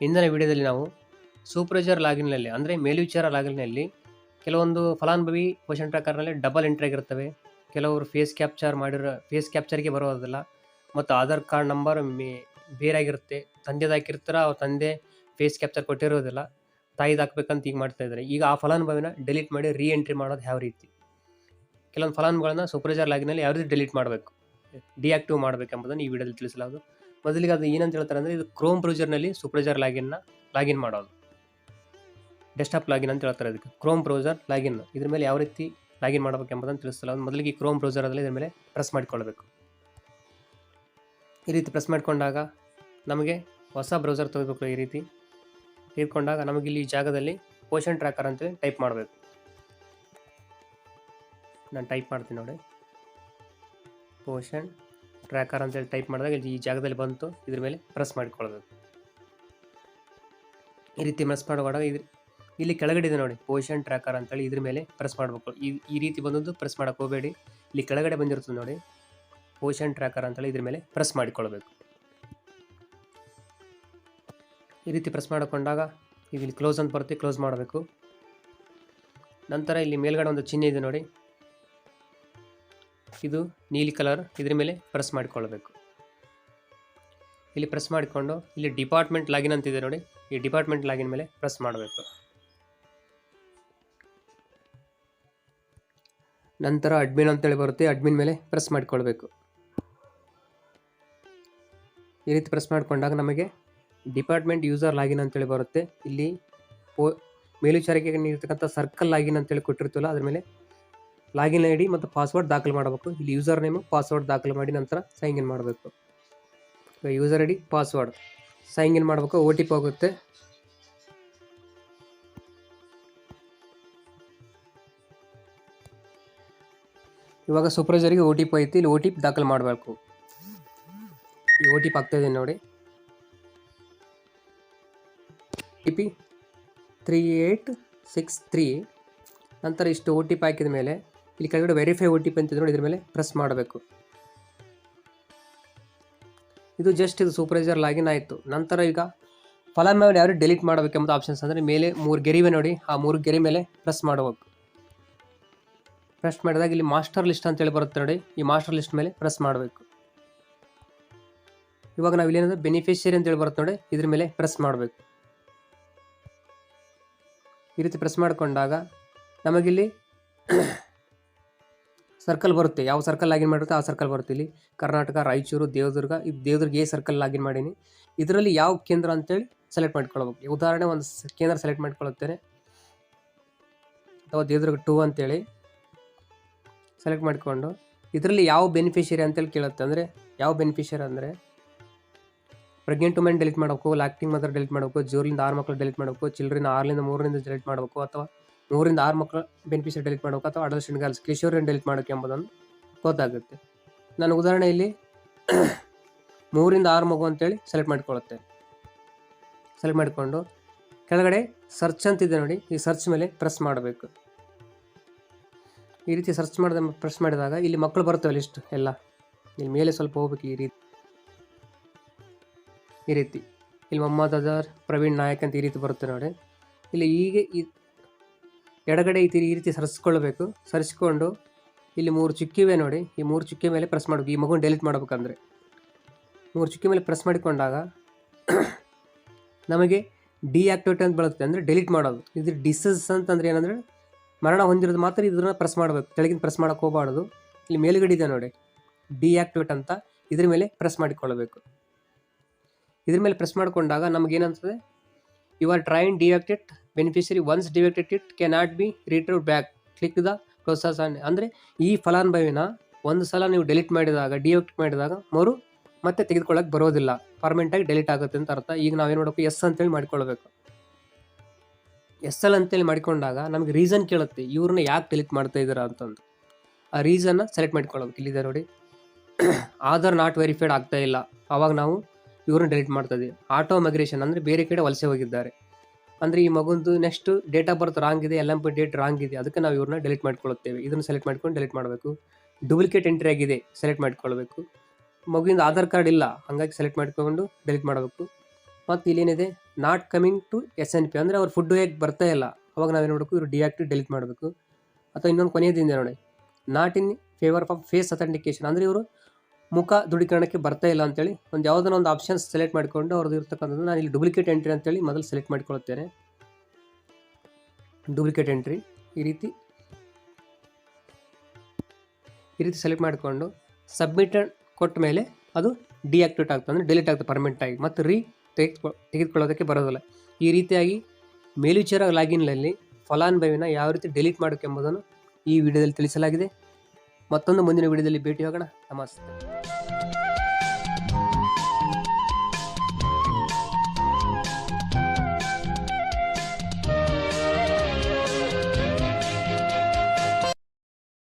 ಇಂದಿನ ವಿಡಿಯೋದಲ್ಲಿ ನಾವು ಸೂಪರ್ವೈಸರ್ ಲಾಗಿನ್ನಲ್ಲಿ ಅಂದರೆ ಮೇಲ್ವಿಚಾರ ಲಾಗಿನ್ನಲ್ಲಿ ಕೆಲವೊಂದು ಫಲಾನುಭವಿ ಕ್ವಶನ್ ಟ್ರ್ಯಾಕರ್ನಲ್ಲಿ ಡಬಲ್ ಎಂಟ್ರಿ ಆಗಿರ್ತವೆ ಕೆಲವರು ಫೇಸ್ ಕ್ಯಾಪ್ಚರ್ ಮಾಡಿರೋ ಫೇಸ್ ಕ್ಯಾಪ್ಚರ್ಗೆ ಬರೋದಿಲ್ಲ ಮತ್ತು ಆಧಾರ್ ಕಾರ್ಡ್ ನಂಬರ್ ಮೇ, ಬೇರೆ ಆಗಿರುತ್ತೆ. ತಂದೆದು ಅವ್ರ ತಂದೆ ಫೇಸ್ ಕ್ಯಾಪ್ಚರ್ ಕೊಟ್ಟಿರೋದಿಲ್ಲ. ತಾಯಿದು ಹಾಕ್ಬೇಕಂತ ಈಗ ಮಾಡ್ತಾ ಇದ್ದಾರೆ. ಈಗ ಆ ಫಲಾನುಭವಿನ ಡಿಲೀಟ್ ಮಾಡಿ ರೀ ಎಂಟ್ರಿ ಮಾಡೋದು ಯಾವ ರೀತಿ? ಕೆಲವೊಂದು ಫಲಾನುಭವಿಗಳನ್ನ ಸೂಪರ್ವೈಸರ್ ಲಾಗಿನಲ್ಲಿ ಯಾವ ರೀತಿ ಡಿಲೀಟ್ ಮಾಡಬೇಕು? ಡಿಆಕ್ಟಿವ್ ಮಾಡಬೇಕೆಂಬುದನ್ನು ಈ ವಿಡಿಯೋದಲ್ಲಿ ತಿಳಿಸಲಾಗುವುದು. ಮೊದಲಿಗೆ ಅದು ಏನಂತ ಹೇಳ್ತಾರೆ ಅಂದರೆ ಇದು ಕ್ರೋಮ್ ಬ್ರೌಸರ್ನಲ್ಲಿ ಸೂಪರ್ವೈಸರ್ ಲಾಗಿನ್ನ ಲಾಗಿನ್ ಮಾಡೋದು. ಡೆಸ್ಕ್ಟಾಪ್ ಲಾಗಿನ್ ಅಂತ ಹೇಳ್ತಾರೆ ಅದಕ್ಕೆ. ಕ್ರೋಮ್ ಬ್ರೌಸರ್ ಲಾಗಿನ್ ಇದ್ರ ಮೇಲೆ ಯಾವ ರೀತಿ ಲಾಗಿನ್ ಮಾಡಬೇಕು ಎಂಬುದನ್ನು ತಿಳಿಸಲ್ಲ ಮೊದಲಿಗೆ ಕ್ರೋಮ್ ಬ್ರೌಸರಲ್ಲಿ ಇದ್ರ ಮೇಲೆ ಪ್ರೆಸ್ ಮಾಡಿಕೊಳ್ಬೇಕು. ಈ ರೀತಿ ಪ್ರೆಸ್ ಮಾಡಿಕೊಂಡಾಗ ನಮಗೆ ಹೊಸ ಬ್ರೌಸರ್ ತೆಗೆದುಬೇಕು ಈ ರೀತಿ. ತೆಗೆದುಕೊಂಡಾಗ ನಮಗಿಲ್ಲಿ ಇಲ್ಲಿ ಜಾಗದಲ್ಲಿ ಪೋಷನ್ ಟ್ರ್ಯಾಕರ್ ಅಂತೇಳಿ ಟೈಪ್ ಮಾಡಬೇಕು. ನಾನು ಟೈಪ್ ಮಾಡ್ತೀನಿ ನೋಡಿ. ಪೋಷನ್ ಟ್ರ್ಯಾಕರ್ ಅಂತೇಳಿ ಟೈಪ್ ಮಾಡಿದಾಗ ಇಲ್ಲಿ ಈ ಜಾಗದಲ್ಲಿ ಬಂತು. ಇದ್ರ ಮೇಲೆ ಪ್ರೆಸ್ ಮಾಡಿಕೊಳ್ಬೇಕು ಈ ರೀತಿ ಪ್ರೆಸ್ ಮಾಡುವಾಗ ಇದ್ರ ಇಲ್ಲಿ ಕೆಳಗಡೆ ಇದೆ ನೋಡಿ ಪೋಷನ್ ಟ್ರ್ಯಾಕರ್ ಅಂತೇಳಿ ಇದ್ರ ಮೇಲೆ ಪ್ರೆಸ್ ಮಾಡಬೇಕು. ಈ ರೀತಿ ಬಂದದ್ದು ಪ್ರೆಸ್ ಮಾಡೋಕೆ ಹೋಗಬೇಡಿ. ಇಲ್ಲಿ ಕೆಳಗಡೆ ಬಂದಿರ್ತದೆ ನೋಡಿ ಪೋಷನ್ ಟ್ರ್ಯಾಕರ್ ಅಂತೇಳಿ ಇದ್ರ ಮೇಲೆ ಪ್ರೆಸ್ ಮಾಡಿಕೊಳ್ಬೇಕು ಈ ರೀತಿ ಪ್ರೆಸ್ ಮಾಡಿಕೊಂಡಾಗ ಇಲ್ಲಿ ಕ್ಲೋಸ್ ಅಂತ ಬರುತ್ತೆ ಕ್ಲೋಸ್ ಮಾಡಬೇಕು. ನಂತರ ಇಲ್ಲಿ ಮೇಲ್ಗಡೆ ಒಂದು ಚಿಹ್ನೆ ಇದೆ ನೋಡಿ ಇದು ನೀಲಿ ಕಲರ್, ಇದ್ರ ಮೇಲೆ ಪ್ರೆಸ್ ಮಾಡಿಕೊಳ್ಬೇಕು. ಇಲ್ಲಿ ಪ್ರೆಸ್ ಮಾಡಿಕೊಂಡು, ಇಲ್ಲಿ ಡಿಪಾರ್ಟ್ಮೆಂಟ್ ಲಾಗಿನ್ ಅಂತಿದೆ ನೋಡಿ. ಈ ಡಿಪಾರ್ಟ್ಮೆಂಟ್ ಲಾಗಿನ್ ಮೇಲೆ ಪ್ರೆಸ್ ಮಾಡಬೇಕು. ನಂತರ ಅಡ್ಮಿನ್ ಅಂತೇಳಿ ಬರುತ್ತೆ ಅಡ್ಮಿನ್ ಮೇಲೆ ಪ್ರೆಸ್ ಮಾಡಿಕೊಳ್ಬೇಕು. ಈ ರೀತಿ ಪ್ರೆಸ್ ಮಾಡಿಕೊಂಡಾಗ ನಮಗೆ ಡಿಪಾರ್ಟ್ಮೆಂಟ್ ಯೂಸರ್ ಲಾಗಿನ್ ಅಂತೇಳಿ ಬರುತ್ತೆ. ಇಲ್ಲಿ ಪೋ ಮೇಲ್ವಿಚಾರಕ್ಕೆ ನೀಡಿರ್ತಕ್ಕಂಥ ಸರ್ಕಲ್ ಲಾಗಿನ್ ಅಂತೇಳಿ ಕೊಟ್ಟಿರ್ತಲ್ಲ, ಅದ್ರ ಮೇಲೆ ಲಾಗಿನ್ ಐ ಡಿ ಮತ್ತು ಪಾಸ್ವರ್ಡ್ ದಾಖಲು ಮಾಡಬೇಕು. ಇಲ್ಲಿ ಯೂಸರ್ ನೇಮು ಪಾಸ್ವರ್ಡ್ ದಾಖಲು ಮಾಡಿ ನಂತರ ಸೈನ್ ಇನ್ ಮಾಡಬೇಕು. User I D password. Sign in ಮಾಡಬೇಕು ಓ ಟಿ ಪಿ ಹೋಗುತ್ತೆ. ಇವಾಗ ಸೂಪರ್ವೈಸರಿಗೆ ಓ ಟಿ ಪಿ ಐತಿ, ಇಲ್ಲಿ ಓ ಟಿ ಪಿ ದಾಖಲು ಮಾಡಬೇಕು. ಈ ಓ ಟಿ ಪಿ ಆಗ್ತಾ ಇದೆ ನೋಡಿ. T P three eight six three ನಂತರ ಇಷ್ಟು ಓ ಟಿ ಪಿ ಹಾಕಿದ ಮೇಲೆ ಇಲ್ಲಿ ಕೆಳಗಡೆ ವೆರಿಫೈ ಓ ಟಿ ಪಿ ಅಂತ ನೋಡಿ ಇದ್ರ ಮೇಲೆ ಪ್ರೆಸ್ ಮಾಡಬೇಕು. ಇದು ಜಸ್ಟ್ ಇದು ಸೂಪರ್ವೈಸರ್ ಲಾಗಿನ್ ಆಯಿತು. ನಂತರ ಈಗ ಫಲಾನುಭವಿ ಯಾರು ಡಿಲೀಟ್ ಮಾಡಬೇಕೆಂಬುದು ಆಪ್ಷನ್ಸ್ ಅಂದರೆ ಮೇಲೆ ಮೂರು ಗೆರಿವೆ ನೋಡಿ, ಆ ಮೂರು ಗೆರಿ ಮೇಲೆ ಪ್ರೆಸ್ ಮಾಡಬೇಕು. ಪ್ರೆಸ್ ಮಾಡಿದಾಗ ಇಲ್ಲಿ ಮಾಸ್ಟರ್ ಲಿಸ್ಟ್ ಅಂತೇಳಿ ಬರುತ್ತೆ ನೋಡಿ, ಈ ಮಾಸ್ಟರ್ ಲಿಸ್ಟ್ ಮೇಲೆ ಪ್ರೆಸ್ ಮಾಡಬೇಕು. ಇವಾಗ ನಾವು ಇಲ್ಲೇನಂದ್ರೆ ಬೆನಿಫಿಷಿಯರಿ ಅಂತೇಳಿ ಬರುತ್ತೆ ನೋಡಿ, ಇದ್ರ ಮೇಲೆ ಪ್ರೆಸ್ ಮಾಡಬೇಕು. ಈ ರೀತಿ ಪ್ರೆಸ್ ಮಾಡಿಕೊಂಡಾಗ ನಮಗಿಲ್ಲಿ ಸರ್ಕಲ್ ಬರುತ್ತೆ. ಯಾವ ಸರ್ಕಲ್ ಲಾಗಿನ್ ಮಾಡಿರುತ್ತೆ ಆ ಸರ್ಕಲ್ ಬರುತ್ತೆ ಇಲ್ಲಿ. ಕರ್ನಾಟಕ, ರಾಯಚೂರು, ದೇವದುರ್ಗ, ಈ ದೇವದುರ್ಗ ಎ ಸರ್ಕಲ್ ಲಾಗಿನ್ ಮಾಡೀನಿ. ಇದರಲ್ಲಿ ಯಾವ ಕೇಂದ್ರ ಅಂತೇಳಿ ಸೆಲೆಕ್ಟ್ ಮಾಡ್ಕೊಳ್ಬೇಕು. ಉದಾಹರಣೆ ಒಂದು ಕೇಂದ್ರ ಸೆಲೆಕ್ಟ್ ಮಾಡ್ಕೊಳ್ಳುತ್ತೇನೆ ಅಥವಾ ದೇವದುರ್ಗ ಟೂ ಅಂತೇಳಿ ಸೆಲೆಕ್ಟ್ ಮಾಡಿಕೊಂಡು, ಇದರಲ್ಲಿ ಯಾವ ಬೆನಿಫಿಷಿಯರಿ ಅಂತೇಳಿ ಕೇಳುತ್ತೆ ಅಂದರೆ, ಯಾವ ಬೆನಿಫಿಷಿಯರಿ ಅಂದರೆ ಪ್ರೆಗ್ನೆಂಟ್ ವುಮೆನ್ ಡೆಲಿಟ್ ಮಾಡಬೇಕು ಲ್ಯಾಕ್ಟಿಂಗ್ ಮದರ್ ಡೆಲಿಟ್ ಮಾಡಬೇಕು ಜೋರಿಂದ ಆರು ಮಕ್ಕಳು ಡೆಲಿಟ್ ಮಾಡಬೇಕು ಚಿಲ್ಡ್ರಿನ ಆರರಿಂದ ಮೂರರಿಂದ ಡೆಲೀಟ್ ಮಾಡಬೇಕು ಅಥವಾ ಮೂರಿಂದ ಆರು ಮಕ್ಕಳು ಬೆನಿಫಿಷರಿ ಡೆಲಿಟ್ ಮಾಡೋಕೆ ಅಥವಾ ಅಡಲ್ಸೆಂಟ್ ಗರ್ಲ್ಸ್ ಕಿಶೋರಿಯನ್ನು ಡೆಲಿಟ್ ಮಾಡೋಕೆ ಎಂಬುದನ್ನು ಗೊತ್ತಾಗುತ್ತೆ. ನಾನು ಉದಾಹರಣೆ ಇಲ್ಲಿ ಮೂರಿಂದ ಆರು ಮಗು ಅಂತೇಳಿ ಸೆಲೆಕ್ಟ್ ಮಾಡಿಕೊಳ್ಳುತ್ತೆ ಸೆಲೆಕ್ಟ್ ಮಾಡಿಕೊಂಡು ಕೆಳಗಡೆ ಸರ್ಚ್ ಅಂತಿದೆ ನೋಡಿ, ಈ ಸರ್ಚ್ ಮೇಲೆ ಪ್ರೆಸ್ ಮಾಡಬೇಕು. ಈ ರೀತಿ ಸರ್ಚ್ ಮಾಡಿದ ಪ್ರೆಸ್ ಮಾಡಿದಾಗ ಇಲ್ಲಿ ಮಕ್ಕಳು ಬರ್ತವೆ ಲಿಸ್ಟ್ ಎಲ್ಲ. ಇಲ್ಲಿ ಮೇಲೆ ಸ್ವಲ್ಪ ಹೋಗ್ಬೇಕು ಈ ರೀತಿ. ಈ ರೀತಿ. ಇಲ್ಲಿ ಮೊಹಮ್ಮದ್ ಅಜಾರ್, ಪ್ರವೀಣ್ ನಾಯಕ್ ಅಂತ ಈ ರೀತಿ ಬರುತ್ತೆ ನೋಡಿ. ಇಲ್ಲಿ ಹೀಗೆ ಈ ಎಡಗಡೆ ಈ ಈ ರೀತಿ ಸರಿಸ್ಕೊಳ್ಬೇಕು. ಸರಿಸ್ಕೊಂಡು ಇಲ್ಲಿ ಮೂರು ಚುಕ್ಕಿವೆ ನೋಡಿ. ಈ ಮೂರು ಚುಕ್ಕಿ ಮೇಲೆ ಪ್ರೆಸ್ ಮಾಡಬೇಕು. ಈ ಮಗು ಡೆಲಿಟ್ ಮಾಡ್ಬೇಕಂದ್ರೆ. ಮೂರು ಚುಕ್ಕಿ ಮೇಲೆ ಪ್ರೆಸ್ ಮಾಡಿಕೊಂಡಾಗ ನಮಗೆ ಡಿಆಕ್ಟಿವೇಟ್ ಅಂತ ಬರುತ್ತೆ ಅಂದರೆ ಡೆಲಿಟ್ ಮಾಡೋದು. ಇದು ಡಿಸಸ್ ಅಂತಂದ್ರೆ ಏನಂದರೆ ಮರಣ ಹೊಂದಿರೋದು ಮಾತ್ರ ಇದನ್ನು ಪ್ರೆಸ್ ಮಾಡಬೇಕು. ಕೆಳಗಿನ ಪ್ರೆಸ್ ಮಾಡೋಕೆ ಹೋಗಬಾರ್ದು. ಇಲ್ಲಿ ಮೇಲುಗಡೆ ಇದೆ ನೋಡಿ. ಡಿಆಕ್ಟಿವೇಟ್ ಅಂತ ಇದ್ರ ಮೇಲೆ ಪ್ರೆಸ್ ಮಾಡಿಕೊಳ್ಳಬೇಕು. ಇದ್ರ ಮೇಲೆ ಪ್ರೆಸ್ ಮಾಡಿಕೊಂಡಾಗ ನಮಗೇನಂತದೆ you are trying deactivate beneficiary once deactivated it can not be return back click the process ಅಂದರೆ ಈ ಫಲಾನುಭವಿನ ಒಂದು ಸಲ ನೀವು ಡೆಲಿಟ್ ಮಾಡಿದಾಗ ಡಿಆಕ್ಟಿವ್ ಮಾಡಿದಾಗ ಮರು ಮತ್ತೆ ತೆಗೆದುಕೊಳ್ಳೋಕೆ ಬರೋದಿಲ್ಲ. ಪರ್ಮನೆಂಟಾಗಿ ಡೆಲಿಟ್ ಆಗುತ್ತೆ ಅಂತ ಅರ್ಥ. ಈಗ ನಾವೇನು ಮಾಡಬೇಕು? ಎಸ್ ಅಂತೇಳಿ ಮಾಡ್ಕೊಳ್ಬೇಕು. ಎಸ್ ಎಲ್ ಅಂತೇಳಿ ಮಾಡಿಕೊಂಡಾಗ ನಮಗೆ ರೀಸನ್ ಕೇಳುತ್ತೆ. ಇವ್ರನ್ನ ಯಾಕೆ ಡೆಲಿಟ್ ಮಾಡ್ತಾ ಇದ್ದೀರಾ ಅಂತಂದು. ಆ ರೀಸನ್ನ ಸೆಲೆಕ್ಟ್ ಮಾಡ್ಕೊಳ್ಬೇಕು. ಇಲ್ಲಿದೆ ನೋಡಿ. ಆಧಾರ್ ನಾಟ್ ವೆರಿಫೈಡ್ ಆಗ್ತಾ ಇಲ್ಲ. ಆವಾಗ ನಾವು ಇವ್ರನ್ನ ಡೆಲಿಟ್ ಮಾಡ್ತಾ ಇದ್ದೀವಿ ಆಟೋ ಮೈಗ್ರೇಷನ್ ಅಂದರೆ ಬೇರೆ ಕಡೆ ವಲಸೆ ಹೋಗಿದ್ದಾರೆ. ಅಂದರೆ ಈ ಮಗುಂದು next date of birth wrong ಇದೆ L M P date wrong ಇದೆ, ಅದಕ್ಕೆ ನಾವು ಇವ್ರನ್ನ ಡಿಲೀಟ್ ಮಾಡ್ಕೊಳ್ಳುತ್ತೇವೆ ಇದನ್ನು ಸೆಲೆಕ್ಟ್ ಮಾಡ್ಕೊಂಡು ಡಿಲೀಟ್ ಮಾಡಬೇಕು. ಡೂಪ್ಲಿಕೇಟ್ ಎಂಟ್ರಿ ಆಗಿದೆ ಸೆಲೆಕ್ಟ್ ಮಾಡ್ಕೊಳ್ಬೇಕು. ಮಗುವಿಂದ ಆಧಾರ್ ಕಾರ್ಡ್ ಇಲ್ಲ, ಹಾಗಾಗಿ ಸೆಲೆಕ್ಟ್ ಮಾಡ್ಕೊಂಡು ಡಿಲೀಟ್ ಮಾಡಬೇಕು. ಮತ್ತು ಇಲ್ಲೇನಿದೆ not coming to S N P ಅಂದರೆ ಅವ್ರು ಫುಡ್ ಹೇಗೆ ಬರ್ತಾ ಇಲ್ಲ, ಅವಾಗ ನಾವೇನು ಮಾಡಬೇಕು, ಇವರು ಡಿಆಕ್ಟಿವ್ ಡಿಲೀಟ್ ಮಾಡಬೇಕು. ಅಥವಾ ಇನ್ನೊಂದು ಕೊನೆಯದಿಂದ ನೋಡಿ. Not in favour of face authentication ಅಂದರೆ ಇವರು ಮುಖ ದೃಢೀಕರಣಕ್ಕೆ ಬರ್ತಾ ಇಲ್ಲ ಅಂತೇಳಿ ಒಂದು ಯಾವುದನ್ನ ಒಂದು ಆಪ್ಷನ್ ಸೆಲೆಕ್ಟ್ ಮಾಡಿಕೊಂಡು ಅವ್ರದ್ದು ಇರ್ತಕ್ಕಂಥದ್ದು ನಾನು ಇಲ್ಲಿ ಡೂಪ್ಲಿಕೇಟ್ ಎಂಟ್ರಿ ಅಂತೇಳಿ ಮೊದಲು ಸೆಲೆಕ್ಟ್ ಮಾಡ್ಕೊಳ್ತೇನೆ ಡೂಪ್ಲಿಕೇಟ್ ಎಂಟ್ರಿ ಈ ರೀತಿ. ಈ ರೀತಿ ಸೆಲೆಕ್ಟ್ ಮಾಡಿಕೊಂಡು ಸಬ್ಮಿಟೆಡ್ ಕೊಟ್ಟ ಮೇಲೆ ಅದು ಡಿಆಕ್ಟಿವೇಟ್ ಆಗ್ತದೆ, ಅಂದರೆ ಡಿಲೀಟ್ ಆಗ್ತದೆ ಪರ್ಮನೆಂಟ್ ಆಗಿ, ಮತ್ತು ರೀ ತೆಗೆದುಕೊ, ತೆಗೆದುಕೊಳ್ಳೋದಕ್ಕೆ ಬರೋದಿಲ್ಲ. ಈ ರೀತಿಯಾಗಿ ಮೇಲ್ವಿಚಾರ ಲಾಗಿನ್ನಲ್ಲಿ ಫಲಾನುಭವಿನ ಯಾವ ರೀತಿ ಡಿಲೀಟ್ ಮಾಡಬೇಕೆಂಬುದನ್ನು ಈ ವಿಡಿಯೋದಲ್ಲಿ ತಿಳಿಸಲಾಗಿದೆ. ಮತ್ತೊಂದು ಮುಂದಿನ ವಿಡಿಯೋದಲ್ಲಿ ಭೇಟಿ ಹೋಗೋಣ ನಮಸ್ತೆ.